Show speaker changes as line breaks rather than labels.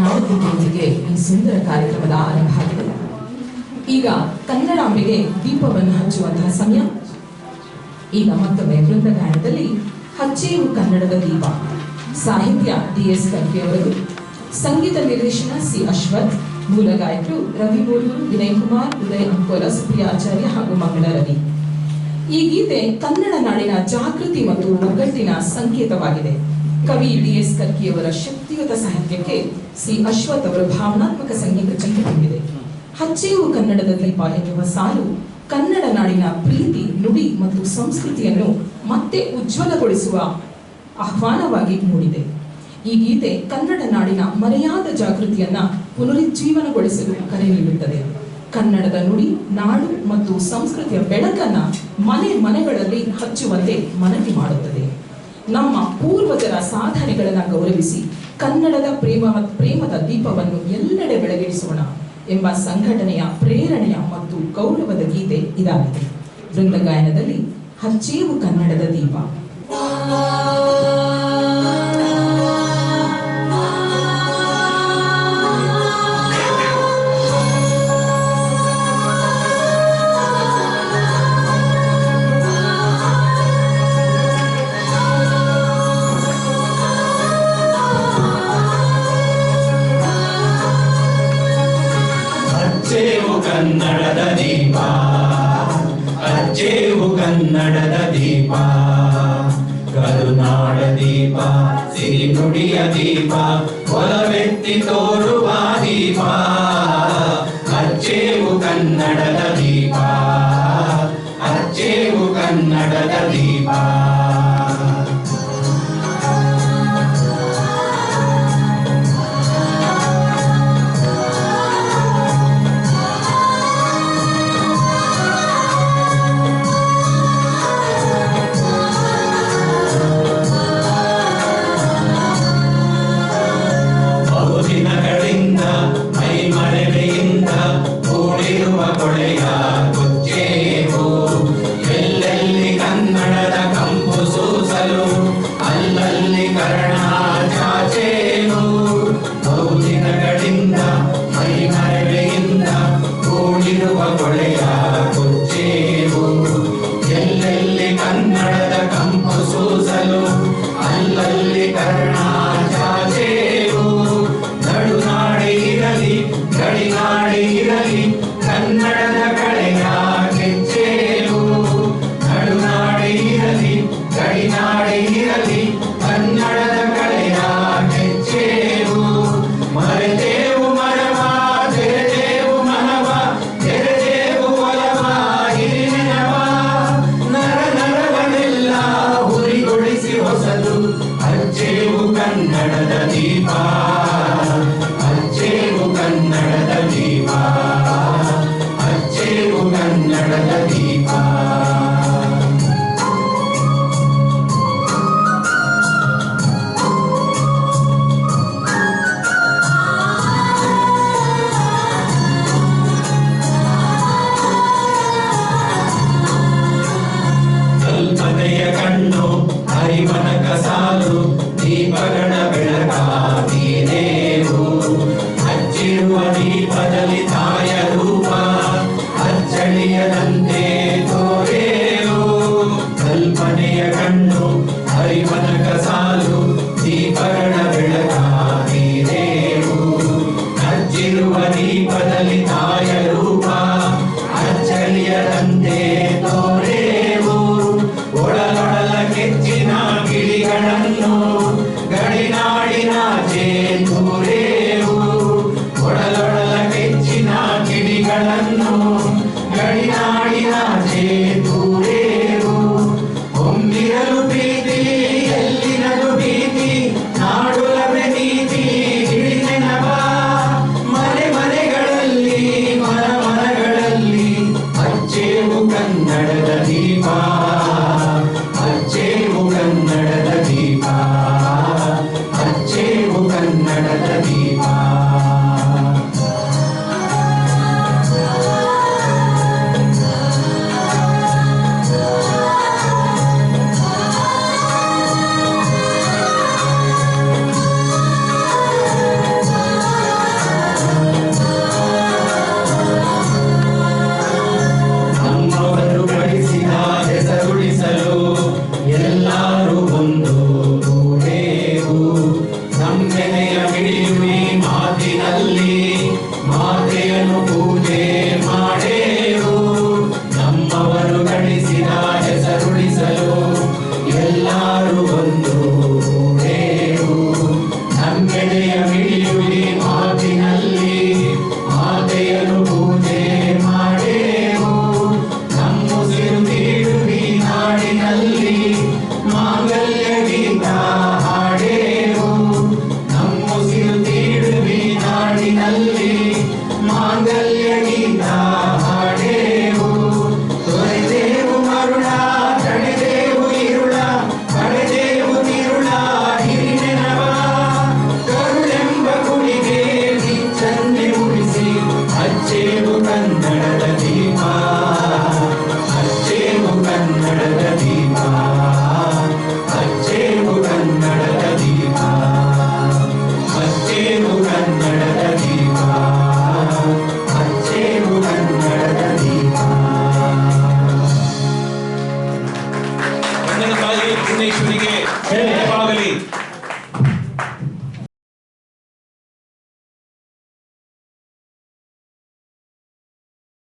ನಾಡಗೀತೆಯೊಂದಿಗೆ ಈ ಸುಂದರ ಕಾರ್ಯಕ್ರಮದ ಆರಂಭ ಆಗಿದೆ ಈಗ ಕನ್ನಡಾಂಬೆಗೆ ದೀಪವನ್ನು ಹಚ್ಚುವಂತಹ ಸಮಯ. ಈಗ ಮತ್ತೊಮ್ಮೆ ವೃಂದಗಾಯನದಲ್ಲಿ ಹಚ್ಚೇವು ಕನ್ನಡದ ದೀಪ. ಸಾಹಿತ್ಯ ಡಿ ಎಸ್ ಕರ್ಕೆಯವರು ಸಂಗೀತ ನಿರ್ದೇಶನ ಸಿ. ಅಶ್ವಥ್, ಮೂಲ ಗಾಯಕರು ರವಿ ಬೋಲೂರು ವಿನಯ್ ಕುಮಾರ್ ಉದಯ್ ಅಂಕೋಲ ಆಚಾರ್ಯ ಹಾಗೂ ಮಂಗಳ ರವಿ. ಈ ಗೀತೆ ಕನ್ನಡ ನಾಡಿನ ಜಾಗೃತಿ ಮತ್ತು ಒಗ್ಗಟ್ಟಿನ ಸಂಕೇತವಾಗಿದೆ. ಕವಿ ಡಿ ಎಸ್ ಕರ್ಕಿಯವರ ಶಕ್ತಿಯುತ ಸಾಹಿತ್ಯಕ್ಕೆ ಸಿ ಅಶ್ವಥ್ ಅವರ ಭಾವನಾತ್ಮಕ ಸಂಗೀತ ಚಿಂತೆ ತುಂಬಿದೆ. ಹಚ್ಚೆಯು ಕನ್ನಡದ ದೀಪ ಎನ್ನುವ ಸಾಲು ಕನ್ನಡ ನಾಡಿನ ಪ್ರೀತಿ, ನುಡಿ ಮತ್ತು ಸಂಸ್ಕೃತಿಯನ್ನು ಮತ್ತೆ ಉಜ್ವಲಗೊಳಿಸುವ ಆಹ್ವಾನವಾಗಿ ಮೂಡಿದೆ. ಈ ಗೀತೆ ಕನ್ನಡ ನಾಡಿನ ಮರೆಯಾದ ಜಾಗೃತಿಯನ್ನ ಪುನರುಜ್ಜೀವನಗೊಳಿಸಲು ಕರೆ ನೀಡುತ್ತದೆ. ಕನ್ನಡದ ನುಡಿ, ನಾಡು ಮತ್ತು ಸಂಸ್ಕೃತಿಯ ಬೆಳಕನ್ನ ಮನೆ ಮನೆಗಳಲ್ಲಿ ಹಚ್ಚುವಂತೆ ಮನವಿ ಮಾಡುತ್ತದೆ. ನಮ್ಮ ಪೂರ್ವಜರ ಸಾಧನೆಗಳನ್ನ ಗೌರವಿಸಿ ಕನ್ನಡದ ಪ್ರೇಮ ಪ್ರೇಮದ ದೀಪವನ್ನು ಎಲ್ಲೆಡೆ ಬೆಳಗಿಸೋಣ ಎಂಬ ಸಂಘಟನೆಯ ಪ್ರೇರಣೆಯ ಮತ್ತು ಗೌರವದ ಗೀತೆ ಇದಾಗಿದೆ. ವೃಂದಗಾಯನದಲ್ಲಿ ಹಚ್ಚೇವು ಕನ್ನಡದ ದೀಪ.
ಕನ್ನಡದ ದೀಪ ಕರುನಾಡ ದೀಪ ಸಿರಿ ನುಡಿಯ ದೀಪ ಒಲವೆತ್ತಿ ತೋರುವ निकर्णा ಸಾಲು ದೀಪಗಳ ಬೆಳಕ ನೀನೇವು ಹಚ್ಚಿರುವ ದೀಪದಲ್ಲಿ ತಾಯ ರೂಪ ಅಚ್ಚಳಿಯದಂತೆ ತೋರೇವು ಕಲ್ಪನೆಯ ಕಣ್ಣು ಹರಿವನಕ Dios. ಪರಮೇಶ್ವರಿಗೆ ಜಯವಾಗಲಿ